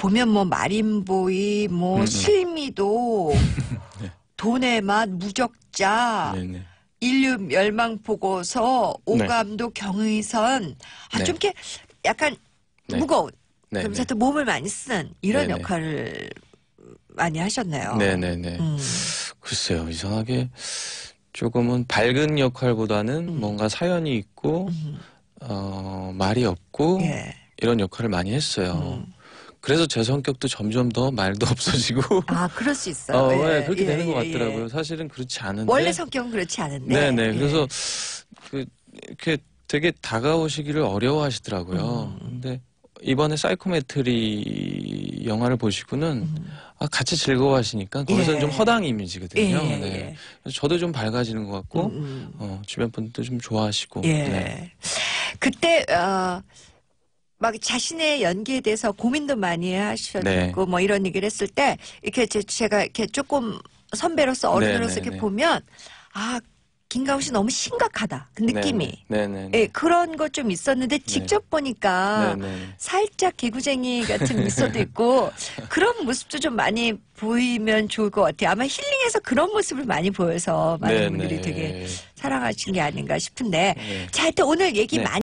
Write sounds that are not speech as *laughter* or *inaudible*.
보면 뭐 마린보이, 뭐 음. 실미도, *laughs* 돈의 맛, 무적자, 네네. 인류 멸망 보고서, 오감도 경의선, 아, 네. 좀 이렇게 약간 네. 무거운. 그러면서 또 몸을 많이 쓰는 이런 네네. 역할을 많이 하셨네요. 네네네. 음. 글쎄요, 이상하게 조금은 밝은 역할보다는 음. 뭔가 사연이 있고, 음. 어, 말이 없고, 예. 이런 역할을 많이 했어요. 음. 그래서 제 성격도 점점 더 말도 없어지고, 아, 그럴 수 있어요. 어, 예, 네, 그렇게 예, 되는 것 예, 같더라고요. 예. 사실은 그렇지 않은데. 원래 성격은 그렇지 않은데. 네네. 예. 그래서 그 이렇게 되게 다가오시기를 어려워하시더라고요. 음. 근데 이번에 사이코메트리 영화를 보시고는 음. 아, 같이 즐거워하시니까 거기서는 예. 좀 허당 이미지거든요. 예, 네. 예. 그래서 저도 좀 밝아지는 것 같고 음, 음. 어, 주변 분들도 좀 좋아하시고. 예. 네. 그때 어, 막 자신의 연기에 대해서 고민도 많이 하셨고 네. 뭐 이런 얘기를 했을 때 이렇게 제, 제가 이렇게 조금 선배로서 어른으로서 네, 네, 이렇게 네. 보면 아 김가우 씨 너무 심각하다 그 느낌이 네네. 예, 그런 것 좀 있었는데 직접 보니까. 살짝 개구쟁이 같은 *laughs* 미소도 있고 그런 모습도 좀 많이 보이면 좋을 것 같아요. 아마 힐링에서 그런 모습을 많이 보여서 많은. 분들이 되게 사랑하신 게 아닌가 싶은데 네. 자, 하여튼 오늘 얘기 네. 많이